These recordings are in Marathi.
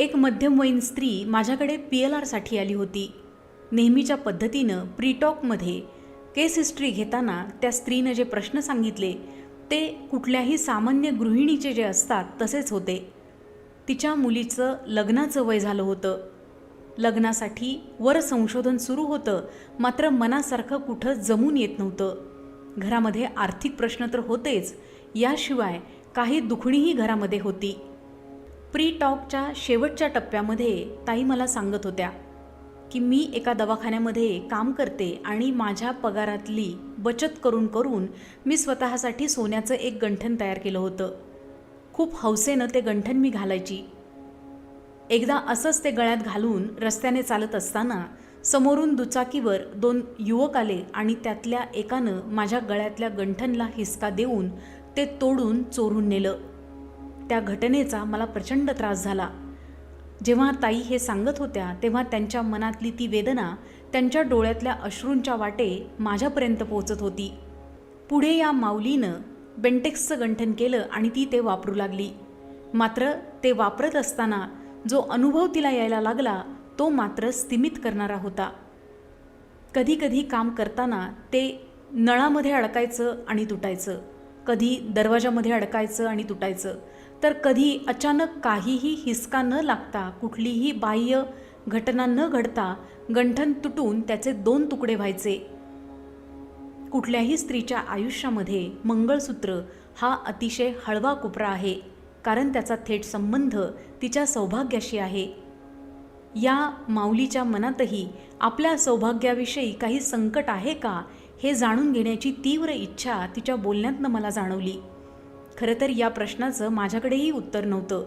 एक मध्यमवयीन स्त्री माझ्याकडे पी एल आरसाठी आली होती. नेहमीच्या पद्धतीनं प्रीटॉकमध्ये केस हिस्ट्री घेताना त्या स्त्रीनं जे प्रश्न सांगितले ते कुठल्याही सामान्य गृहिणीचे जे असतात तसेच होते. तिच्या मुलीचं लग्नाचं वय झालं होतं. लग्नासाठी वर संशोधन सुरू होतं मात्र मनासारखं कुठं जमून येत नव्हतं. घरामध्ये आर्थिक प्रश्न तर होतेच याशिवाय काही दुखणीही घरामध्ये होती. प्री टॉकच्या शेवटच्या टप्प्यामध्ये ताई मला सांगत होत्या की मी एका दवाखान्यामध्ये काम करते आणि माझ्या पगारातली बचत करून करून मी स्वतःसाठी सोन्याचं एक गंठन तयार केलं होतं. खूप हौसेनं ते गंठन मी घालायची. एकदा असंच ते गळ्यात घालून रस्त्याने चालत असताना समोरून दुचाकीवर दोन युवक आले आणि त्यातल्या एकानं माझ्या गळ्यातल्या गंठनला हिसका देऊन ते तोडून चोरून नेलं. त्या घटनेचा मला प्रचंड त्रास झाला. जेव्हा ताई हे सांगत होत्या तेव्हा त्यांच्या मनातली ती वेदना त्यांच्या डोळ्यातल्या अश्रूंच्या वाटे माझ्यापर्यंत पोहोचत होती. पुढे या माऊलीनं बेंटेक्सचं गंठन केलं आणि ती ते वापरू लागली. मात्र ते वापरत असताना जो अनुभव तिला यायला लागला तो मात्र स्तिमित करणारा होता. कधी कधी काम करताना ते नळामध्ये अडकायचं आणि तुटायचं. कधी दरवाजामध्ये अडकायचं आणि तुटायचं. तर कधी अचानक काहीही हिसका न लागता कुठलीही बाह्य घटना न घडता गंठन तुटून त्याचे दोन तुकडे व्हायचे. कुठल्याही स्त्रीच्या आयुष्यामध्ये मंगळसूत्र हा अतिशय हळवा कुपरा आहे कारण त्याचा थेट संबंध तिच्या सौभाग्याशी आहे. या माऊलीच्या मनातही आपल्या सौभाग्याविषयी काही संकट आहे का हे जाणून घेण्याची तीव्र इच्छा तिच्या बोलण्यातनं मला जाणवली. खरं तर या प्रश्नाचं माझ्याकडेही उत्तर नव्हतं.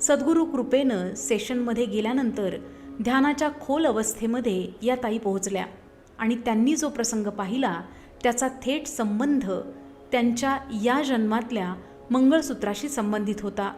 सद्गुरू कृपेनं सेशनमध्ये गेल्यानंतर ध्यानाच्या खोल अवस्थेमध्ये या ताई पोहोचल्या आणि त्यांनी जो प्रसंग पाहिला त्याचा थेट संबंध त्यांच्या या जन्मातल्या मंगळसूत्राशी संबंधित होता.